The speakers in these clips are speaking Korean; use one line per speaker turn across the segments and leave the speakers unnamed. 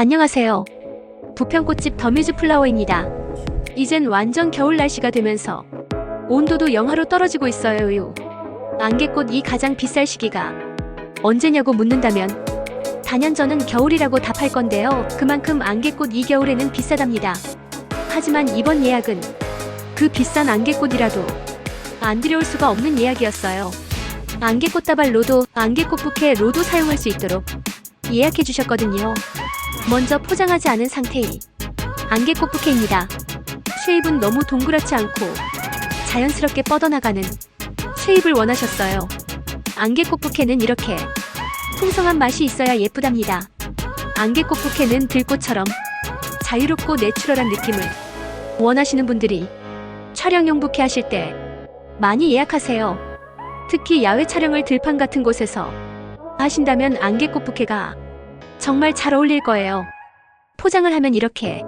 안녕하세요. 부평꽃집 더뮤즈 플라워입니다. 이젠 완전 겨울 날씨가 되면서 온도도 영하로 떨어지고 있어요. 안개꽃 이 가장 비쌀 시기가 언제냐고 묻는다면 단연전은 겨울이라고 답할 건데요. 그만큼 안개꽃 이 겨울에는 비싸답니다. 하지만 이번 예약은 그 비싼 안개꽃이라도 안 들여올 수가 없는 예약이었어요. 안개꽃 다발 로도, 안개꽃 부케 로도 사용할 수 있도록 예약해 주셨거든요. 먼저 포장하지 않은 상태의 안개꽃 부케입니다. 쉐입은 너무 동그랗지 않고 자연스럽게 뻗어나가는 쉐입을 원하셨어요. 안개꽃 부케는 이렇게 풍성한 맛이 있어야 예쁘답니다. 안개꽃 부케는 들꽃처럼 자유롭고 내추럴한 느낌을 원하시는 분들이 촬영용 부케 하실 때 많이 예약하세요. 특히 야외 촬영을 들판 같은 곳에서 하신다면 안개꽃 부케가 정말 잘 어울릴 거예요. 포장을 하면 이렇게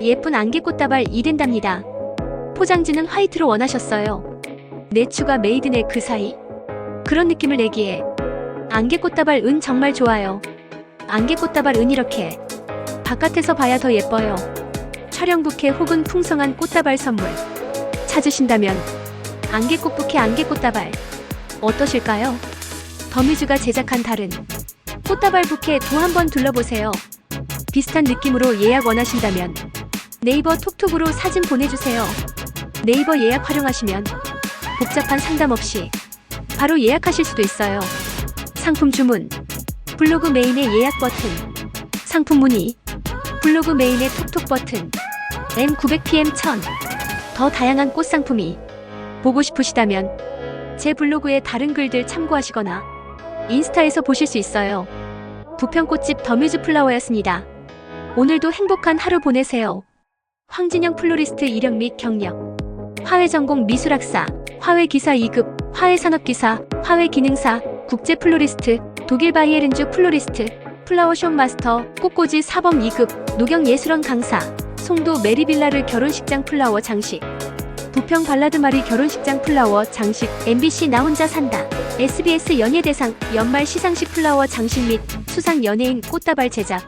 예쁜 안개꽃 다발 이 된답니다. 포장지는 화이트로 원하셨어요. 내추가 메이드네 그 사이 그런 느낌을 내기에 안개꽃 다발 은 정말 좋아요. 안개꽃 다발 은 이렇게 바깥에서 봐야 더 예뻐요. 촬영 부케 혹은 풍성한 꽃다발 선물 찾으신다면 안개꽃 부케 안개꽃 다발 어떠실까요? 더뮤즈가 제작한 다른 꽃다발 부케 도 한번 둘러보세요. 비슷한 느낌으로 예약 원하신다면 네이버 톡톡으로 사진 보내주세요. 네이버 예약 활용하시면 복잡한 상담 없이 바로 예약하실 수도 있어요. 상품 주문 블로그 메인의 예약 버튼 상품 문의 블로그 메인의 톡톡 버튼 M900PM 1000 더 다양한 꽃 상품이 보고 싶으시다면 제 블로그의 다른 글들 참고하시거나 인스타에서 보실 수 있어요. 부평꽃집 더뮤즈 플라워였습니다. 오늘도 행복한 하루 보내세요. 황진영 플로리스트 이력 및 경력 화훼 전공 미술학사 화훼 기사 2급 화훼 산업기사 화훼 기능사 국제 플로리스트 독일 바이에른주 플로리스트 플라워숍 마스터 꽃꽂이 사범 2급 노경 예술원 강사 송도 메리빌라르 결혼식장 플라워 장식 부평 발라드마리 결혼식장 플라워 장식 MBC 나 혼자 산다 SBS 연예대상 연말 시상식 플라워 장식 및 수상 연예인 꽃다발 제작